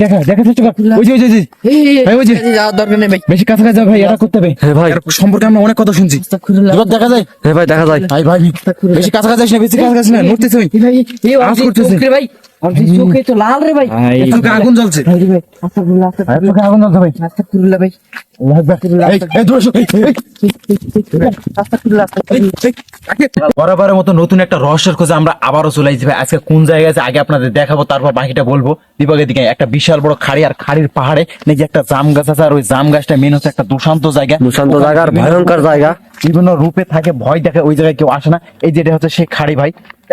দেখা দেখা চেষ্টা কর ওই যে ওই যে, ভাই, ওই যে। যাওয়ার দরকার নেই ভাই বেশি কাছাকাছি যাও ভাই এটা করতে হবে হ্যাঁ ভাই সম্পর্কে আমরা অনেক কথা শুনছি এবার দেখা যায় হ্যাঁ ভাই দেখা যায় ভাই ভাই বেশি কাছাকাছি যাস না বেশি না নড়তেছে ভাই করতেছে। রে ভাই চোখে তো লাল রে ভাই। চোখে আগুন জ্বলছে। ভাই রে ভাই আস্তাগফিরুল্লাহ চোখে আগুন জ্বলছে ভাই। আস্তাগফিরুল্লাহ ভাই। আল্লাহু আকবার। এই এই দূরে এসো, এই, এই, আস্তাগফিরুল্লাহ আস্তাগফিরুল্লাহ বরাবরের মতো নতুন একটা রহস্যের খোঁজে আমরা আবারও চলে ভাই। আজকে কোন জায়গায় আছে আগে আপনাদের দেখাবো তারপর বাকিটা বলব। দীপকের দিকে একটা বিশাল বড় খাড়ি আর খাড়ির পাহাড়ে নাকি একটা জাম গাছ আছে আর ওই জাম গাছটা মেন হচ্ছে একটা দুশান্ত জায়গা। দুশান্ত জায়গার ভয়ঙ্কর জায়গা। বিভিন্ন রূপে থাকে ভয় দেখে ওই জায়গায় কেউ আসে না। এই যেটা হচ্ছে সেই খাড়ি ভাই।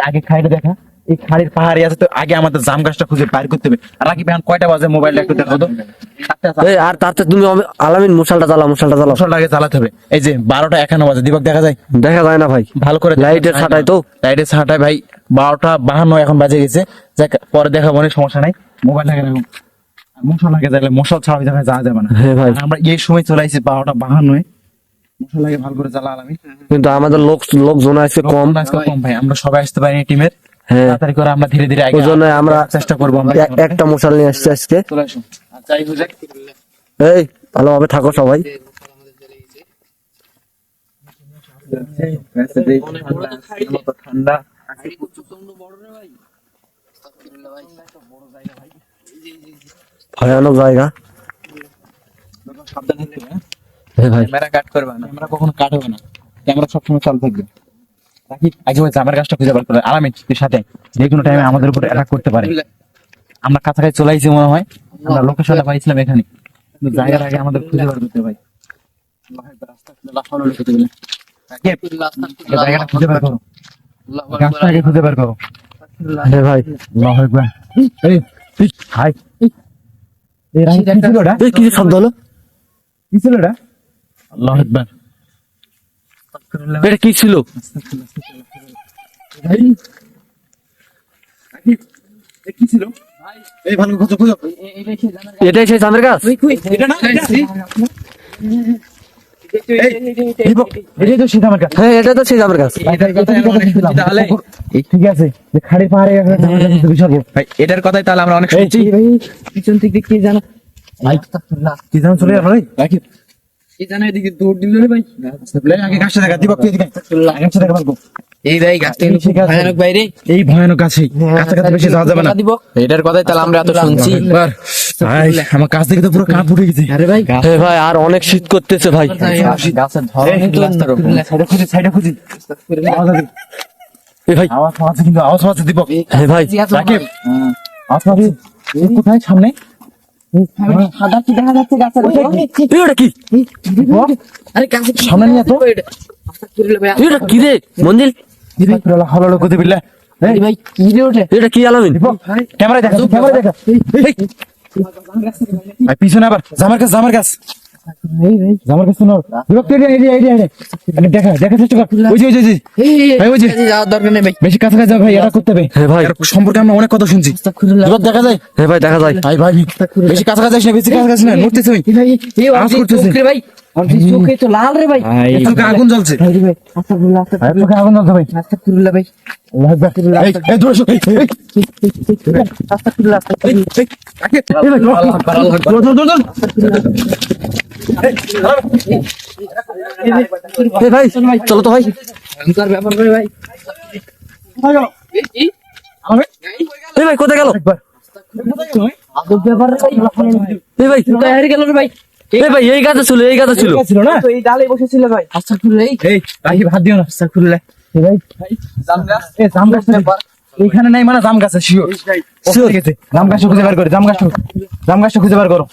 আগে খাড়িটা দেখা। এই খাড়ির পাহাড়ে আছে তো আগে আমাদের জাম গাছটা খুঁজে বাইর করতে হবে। আর আগে এখন কয়টা বাজে মোবাইলটা একটু দেখো তো। আর তাতে তুমি আলামিন মুসালটা জ্বালা মুসালটা জ্বালাও মশালটা আগে চালাতে হবে। এই যে বারোটা একান্ন বাজে দীপক দেখা যায়? দেখা যায় না ভাই। ভালো করে লাইটের ছাঁটাই তো। লাইটের ছাঁটাই ভাই বারোটা বাহান্ন এখন বাজে গেছে। যাক পরে দেখাবো অনেক সমস্যা নাই। মোবাইল লাগে রাখুন মশা লাগে তাহলে মশাল ছাড়া ওই যাওয়া যাবে না। হ্যাঁ ভাই। আমরা এই সময় চলে আসছি বারোটা বাহান্ন মশা লাগে ভালো করে জ্বালা আমি কিন্তু আমাদের লোক লোকজন আছে কম। আজকে কম ভাই আমরা সবাই আসতে পারিনি টিমের। তাড়াতাড়ি করে আমরা ধীরে ধীরে আগে ওই আমরা চেষ্টা করব আমরা। একটা মশাল নিয়ে আসছি আজকে। যাক, এই ভালোভাবে থাকো সবাই। ঠান্ডা ভয়ানক জায়গা। হ্যাঁ? হ্যাঁ ভাই। ক্যামেরা কাট করবে না। ক্যামেরা কখনো কাট হবে না। ক্যামেরা সবসময় চালু থাকবে। আগে গাছটা খুঁজে বার করে। আরামে সাথে যে কোনো টাইমে আমাদের উপর অ্যাটাক করতে পারে। আমরা কাছাকাছি চলে আইছি মনে হয়। আমরা লোকেশনটা পাইছিলাম এখানে। জায়গার আগে আমাদের খুঁজে বার করতে ভাই জায়গাটা খুঁজে বার করো। গাছটা আগে খুঁজে বার করো। ভাই আল্লাহু আকবার। এই এই, হাই। এই, এই কি ছিল ওটা? এই শব্দ হলো কি ছিল আল্লাহু আকবার। এটা কি ছিল? ভাই রাকিব, এ কি ছিল? এই ভালো খুঁজো খুঁজো এটাই সেই জামের গাছ? এটা তো। হ্যাঁ সেই জামের? ঠিক আছে যে খাড়ির পাহাড়ে একটা জামার কাছে তো বিশাল বড়। ভাই এটার কথাই তাহলে আমরা অনেক শুনছি। পিছন থেকে কি জানো? কি জানো চলে যাব রে? রাকিব, এদিকে দৌড় দিল রে ভাই? আগে গাছটা দেখা, দীপক, তুই এদিকে গাছটা দেখা পারব। এই ভাই গাছটা কিন্তু ঠিক আছে। ভয়ানক বাইরে এই ভয়ানক গাছে কাছাকাছি বেশি যাওয়া যাবে না। এটার কথাই তাহলে আমরা এত শুনছি। ভাই আমার কাছ থেকে তো পুরো কাঁপ উঠে গেছে। আরে ভাই ভাই আর অনেক শীত করতেছে ভাই। গাছের ধরন সাইডে খুঁজি সাইডে খুঁজি। আওয়াজ আওয়াজ আছে কিন্তু আওয়াজ আছে দীপক। হ্যাঁ ভাই। রাকিব আওয়াজ কোথায়? সামনে? মন্দির হলো। এই, আরে ভাই কি রে ওঠে এটা কি আলামিন? দীপক, দেখা, পিছনে আবার জামার গাছ জামার কাছ। জামার কাছ শোনো দীপক তুই এদিকে, এদিকে, এদিকে, এদিকে। আরে দেখা দেখা চেষ্টা কর। ওই যে ওই যে, ভাই, ওই যে। যাওয়ার দরকার নেই ভাই। বেশি কাছাকাছি যাও ভাই এটা করতে হবে। হ্যাঁ ভাই। সম্পর্কে আমরা অনেক কথা শুনছি। দেখা যায়। হ্যাঁ ভাই দেখা যায়। ভাই ভাই বেশি কাছাকাছি যাস না বেশি কাছাকাছি না নড়তেছে ভাই। ভাই এই আওয়াজ করতেছে। ভাই চোখে তো লাল রে ভাই। চোখে আগুন জ্বলছে। ভাই ভাই আগুন জ্বলছে ভাই। রাকিব, এই ভাই, ভাই চলো তো ভাই। ভাই ভাই কোথায় গেল? ভাই এই ভাই কোথায় হারিয়ে গেল রে ভাই? এই ভাই এই গাছে ছিল এই গাছে ছিল। না তো এই ডালে বসেছিল ভাই আস্তাগফিরুল্লাহ এই এই রাকিব হাত দিও না আস্তাগফিরুল্লাহ এই ভাই জাম গাছ এ জাম গাছ এইখানে নাই মানে জাম গাছ আছে শিওর গেছে জাম গাছটা খুঁজে বার করে জাম গাছটা জাম গাছটা খুঁজে বার করো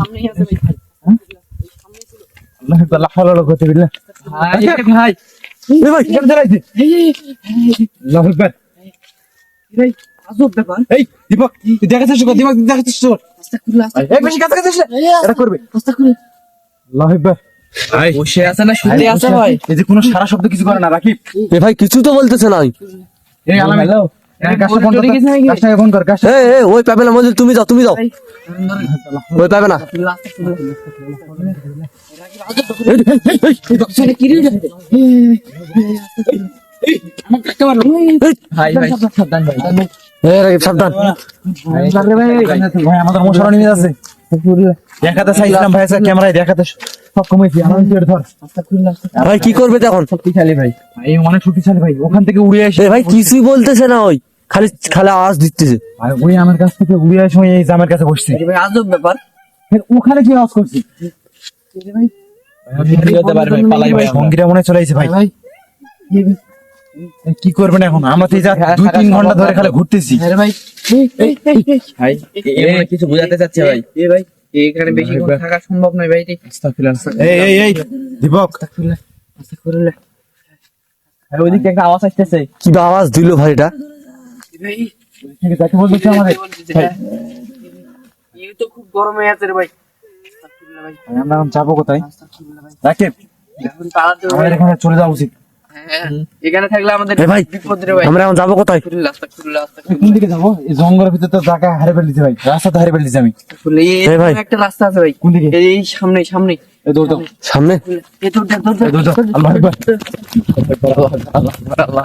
সামনেই আছে ভাই আল্লাহ আকবার, আল্লাহ হাওলা ওয়ালা কুওয়াতা বিল্লাহ। ভাই ভাই এই ভাই কীভাবে চালাইছে? আল্লাহু আকবার। ভাই আজব ব্যাপার এই দীপক তুই দেখা চেষ্টা কর দীপক তুই দেখা চেষ্টা কর আস্তাগফিরুল্লাহ এই বেশি কাছাকাছি আসলে এটা করবে বসে আছে না শুতে আছে ভাই। এই যে কোনো সারা শব্দ কিছু করে না রাকিব। এই ভাই কিছু তো বলতেছে না এই ওই পাবে তুমি যাও তুমি যাও। ওই পাবে না। এ দেখাতে চাইছিলাম ভাই আজকে ক্যামেরায় দেখাতে হয়েছি আমার ধর ভাই কি করবে তখন শক্তিশালী ভাই এই অনেক শক্তিশালী ভাই ওখান থেকে উড়ে আসে ভাই কিছুই বলতেছে না ওই খালি খালি আওয়াজ দিতেছে আর ওই আমার কাছ থেকে উড়ে আসে এই জামের কাছে বসছে ভাই আজব ব্যাপার ফের ওখানে কি আওয়াজ করছে মনে চলে ভাই ভাই কি করবেন এখন আমরা তো দুই তিন ঘণ্টা ধরে খালি ঘুরতেছি আরে ভাই এই, এই, এই, এই, ভাই কিছু বোঝাতে চাচ্ছে ভাই ভাই এখানে বেশিক্ষণ থাকা সম্ভব নয় ভাই এই এই এই দীপক। আস্তে করে লে। ওইদিকে একটা আওয়াজ আসতেছে। কি আওয়াজ দিল ভাই এটা? এই তো খুব গরম হয়ে আছে রে ভাই। আমরা এখন যাব কোথায়? চলে যাওয়া উচিত। হ্যাঁ, এখানে থাকলে আমাদের ভাই বিপদ রে ভাই। আমরা এখন যাব কোথায়? আস্তাগফিরুল্লাহ, আস্তাগফিরুল্লাহ, আস্তাগফিরুল্লাহ। কোন দিকে যাব? এই জঙ্গলের ভিতরে তো জায়গা হারিয়ে ফেলেছি ভাই। রাস্তাতে হারে ফেলেছি আমি। ভাই। একটা রাস্তা আছে ভাই। কোন দিকে এই সামনে সামনে। সামনে? আল্লাহ আল্লাহ আল্লাহ